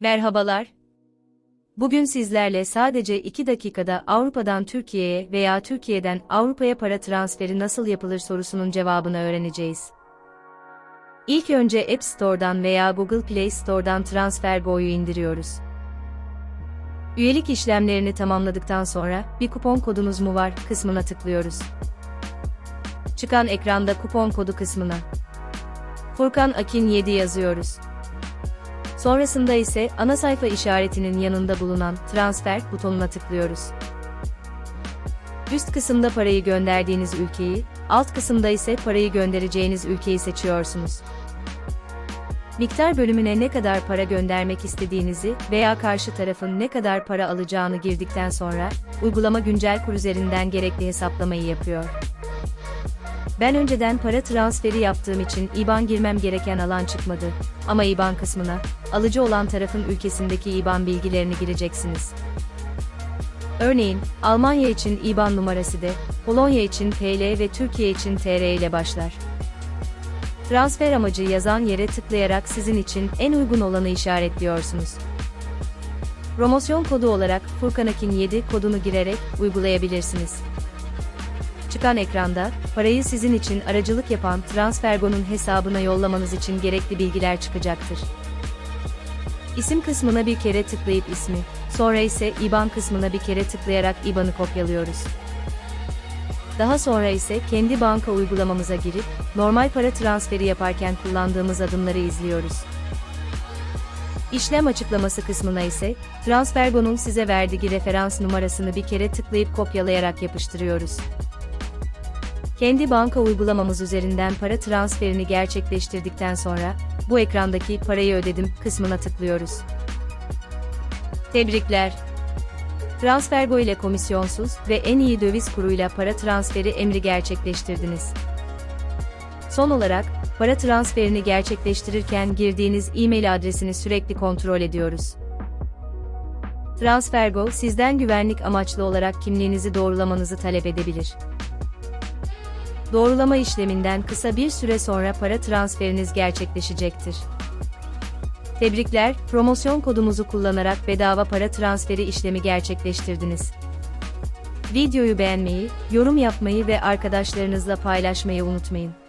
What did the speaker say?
Merhabalar. Bugün sizlerle sadece 2 dakikada Avrupa'dan Türkiye'ye veya Türkiye'den Avrupa'ya para transferi nasıl yapılır sorusunun cevabını öğreneceğiz. İlk önce App Store'dan veya Google Play Store'dan TransferGo'yu indiriyoruz. Üyelik işlemlerini tamamladıktan sonra bir kupon kodunuz mu var kısmına tıklıyoruz. Çıkan ekranda kupon kodu kısmına Furkan Akin 7 yazıyoruz. Sonrasında ise ana sayfa işaretinin yanında bulunan transfer butonuna tıklıyoruz. Üst kısımda parayı gönderdiğiniz ülkeyi, alt kısımda ise parayı göndereceğiniz ülkeyi seçiyorsunuz. Miktar bölümüne ne kadar para göndermek istediğinizi veya karşı tarafın ne kadar para alacağını girdikten sonra, uygulama güncel kur üzerinden gerekli hesaplamayı yapıyor. Ben önceden para transferi yaptığım için IBAN girmem gereken alan çıkmadı. Ama IBAN kısmına, alıcı olan tarafın ülkesindeki IBAN bilgilerini gireceksiniz. Örneğin, Almanya için IBAN numarası de, Polonya için TL ve Türkiye için TR ile başlar. Transfer amacı yazan yere tıklayarak sizin için en uygun olanı işaretliyorsunuz. Promosyon kodu olarak Furkanakin 7 kodunu girerek uygulayabilirsiniz. Çıkan ekranda, parayı sizin için aracılık yapan Transfergo'nun hesabına yollamanız için gerekli bilgiler çıkacaktır. İsim kısmına bir kere tıklayıp ismi, sonra ise IBAN kısmına bir kere tıklayarak IBAN'ı kopyalıyoruz. Daha sonra ise kendi banka uygulamamıza girip, normal para transferi yaparken kullandığımız adımları izliyoruz. İşlem açıklaması kısmına ise, Transfergo'nun size verdiği referans numarasını bir kere tıklayıp kopyalayarak yapıştırıyoruz. Kendi banka uygulamamız üzerinden para transferini gerçekleştirdikten sonra, bu ekrandaki parayı ödedim kısmına tıklıyoruz. Tebrikler. Transfergo ile komisyonsuz ve en iyi döviz kuruyla para transferi emri gerçekleştirdiniz. Son olarak, para transferini gerçekleştirirken girdiğiniz e-mail adresini sürekli kontrol ediyoruz. Transfergo sizden güvenlik amaçlı olarak kimliğinizi doğrulamanızı talep edebilir. Doğrulama işleminden kısa bir süre sonra para transferiniz gerçekleşecektir. Tebrikler, promosyon kodumuzu kullanarak bedava para transferi işlemi gerçekleştirdiniz. Videoyu beğenmeyi, yorum yapmayı ve arkadaşlarınızla paylaşmayı unutmayın.